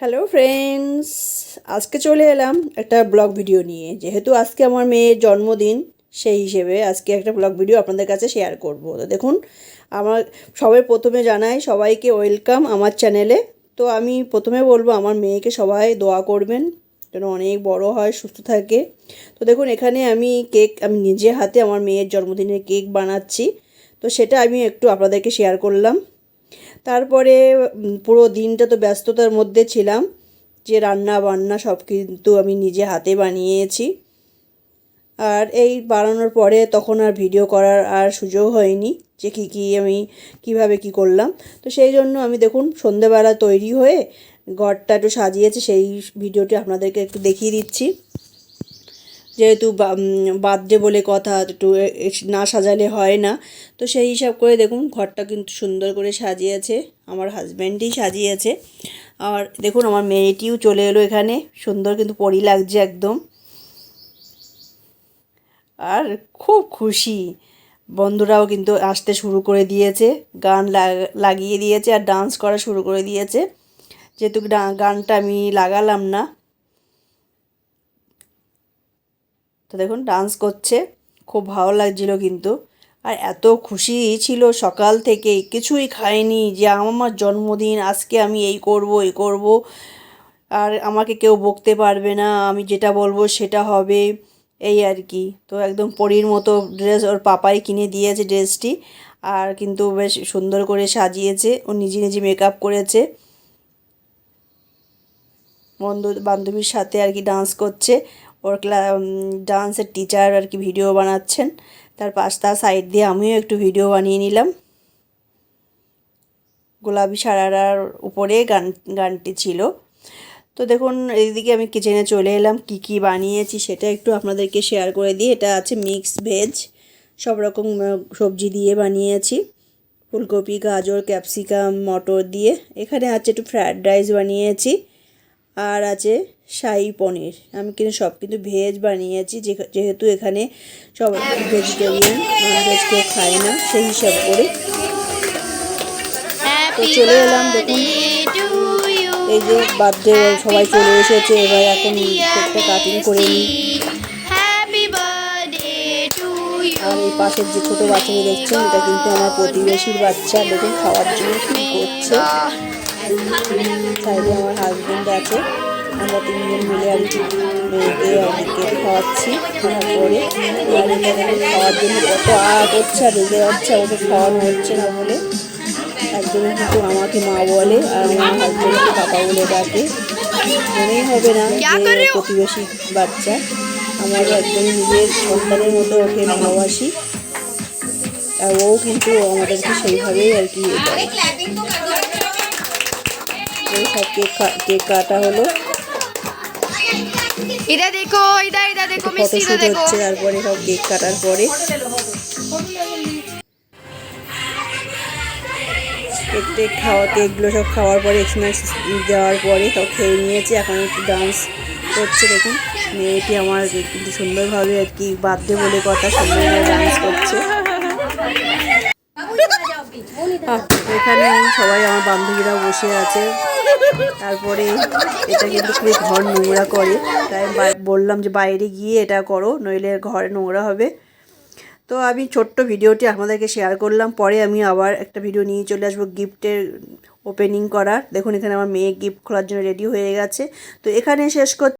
Hello friends, আজকে চলে এলাম একটা ব্লগ ভিডিও নিয়ে। যেহেতু আজকে আমার মেয়ের জন্মদিন, সেই হিসেবে আজকে একটা ব্লগ ভিডিও আপনাদের কাছে শেয়ার করব। তো দেখুন, আমার সবাই প্রথমে জানাই, সবাইকে ওয়েলকাম আমার চ্যানেলে তো আমি প্রথমে বলব, আমার মেয়েকে সবাই দোয়া করবেন। যেন অনেক বড় হয়, সুস্থ থাকে। তো দেখুন, এখানে আমি কেক আমি নিজে হাতে আমার মেয়ের জন্মদিনের কেক বানাচ্ছি। তো সেটা আমি একটু আপনাদেরকে শেয়ার করলাম। তারপরে পুরো দিনটা তো ব্যস্ততার মধ্যে ছিলাম, যে রান্না বান্না সব কিন্তু আমি নিজে হাতে বানিয়েছি। আর এই বানানোর পরে তখন আর ভিডিও করার আর সুযোগ হয়নি, যে কী কী আমি কীভাবে কি করলাম। তো সেই জন্য আমি দেখুন সন্ধেবেলা তৈরি হয়ে ঘরটা একটু সাজিয়েছে, সেই ভিডিওটি আপনাদেরকে একটু দেখিয়ে দিচ্ছি। যেহেতু বার্থডে বলে কথা, একটু না সাজালে হয় না। তো সেই হিসাব করে দেখুন, ঘরটা কিন্তু সুন্দর করে সাজিয়েছে, আমার হাজব্যান্ডই সাজিয়েছে। আর দেখুন, আমার মেয়েটিও চলে এলো এখানে, সুন্দর কিন্তু পরি লাগছে একদম। আর খুব খুশি, বন্ধুরাও কিন্তু আসতে শুরু করে দিয়েছে, গান লাগিয়ে দিয়েছে আর ডান্স করা শুরু করে দিয়েছে। যেহেতু গানটা আমি লাগালাম না। তো দেখুন ডান্স করছে। খুব ভালো লাগছিল কিন্তু। আর এত খুশি ছিল সকাল থেকে। কিছুই খায়নি যে আমার জন্মদিন, আজকে আমি এই করব এই করব। আর আমাকে কেউ বকতে পারবে না, আমি যেটা বলব সেটা হবে। এই আর কি। তো একদম পরীর মতো ড্রেস ওর পাপাই কিনে দিয়েছে ড্রেসটি আর কিন্তু বেশ সুন্দর করে সাজিয়েছে। ও নিজে নিজে মেকআপ করেছে। বন্ধু বান্ধবীর সাথে আর কি ডান্স করছে। ওর ক্লা ডান্সের টিচার আর কি ভিডিও বানাচ্ছেন। তার পাশ তার সাইড দিয়ে আমিও একটু ভিডিও বানিয়ে নিলাম। গোলাপি সারারার উপরে গান, গানটি ছিল। তো দেখুন, এইদিকে আমি কিচেনে চলে এলাম। কি কি বানিয়েছি সেটা একটু আপনাদেরকে শেয়ার করে দিই। এটা আছে মিক্স ভেজ সব রকম সবজি দিয়ে বানিয়েছি। ফুলকপি, গাজর ক্যাপসিকাম মটর দিয়ে। এখানে আছে একটু ফ্রায়েড রাইস বানিয়েছি। আর আছে শাহি পনির। আমি কিন্তু সব কিন্তু ভেজ বানিয়েছি যেহেতু এখানে সব ভেজিটেরিয়ান ননভেজ কেউ খায় না সেই হিসাব করে। তো চলে এলাম দেখুন। এই যে বার্থডে সবাই চলে এসেছে এবার এখন কাটিং করে নিই। আর এই পাশের যে ছোট বাচ্চাকে দেখছেন এটা কিন্তু আমার প্রতিবেশীর বাচ্চা দেখুন খাওয়ার জন্য কি করছে। সাইডে আমার হাজবেন্ড আছে। আমরা তিনজন মিলে আর কি মেয়েকে আমি কেক খাওয়াচ্ছি। এটা দেখুন খাওয়ার জন্য কত আ করছে আর রেগে যাচ্ছে আমাকে খাওয়ানো হচ্ছে না বলে। একজনে কিন্তু আমাকে মা বলে আর আমার হাজবেন্ডকে পাপা বলে ডাকে। মনেই হবে না যে প্রতিবেশী বাচ্চা। আমার একদম নিজের সন্তানের মতো ওকে ভালোবাসি। আর ও কিন্তু আমাদেরকে সেইভাবেই আর কি সব কেক কেক কাটা হলো এটা হচ্ছে তারপরে সব কেক কাটার পরে। কেক টেক খাওয়া কেকগুলো সব খাওয়ার পরে এক্সনার্স দেওয়ার পরে সব খেয়ে নিয়েছে এখন একটু ডান্স করছে দেখুন। মেয়েটি আমার কিন্তু সুন্দরভাবে আর কি বার্থডে বলে কথা সুন্দরভাবে ডান্স করছে। এখানে সবাই আমার বান্ধবীরা বসে আছে। তারপরে এটা কিন্তু খুবই ঘর নোংরা করে। তাই বললাম যে বাইরে গিয়ে এটা করো, নইলে ঘরে নোংরা হবে। তো আমি ছোট্ট ভিডিওটি আপনাদেরকে শেয়ার করলাম। পরে আমি আবার একটা ভিডিও নিয়ে চলে আসব গিফটের ওপেনিং করার। দেখুন এখানে আমার মেয়ে গিফট খোলার জন্য রেডি হয়ে গেছে। তো এখানে শেষ কর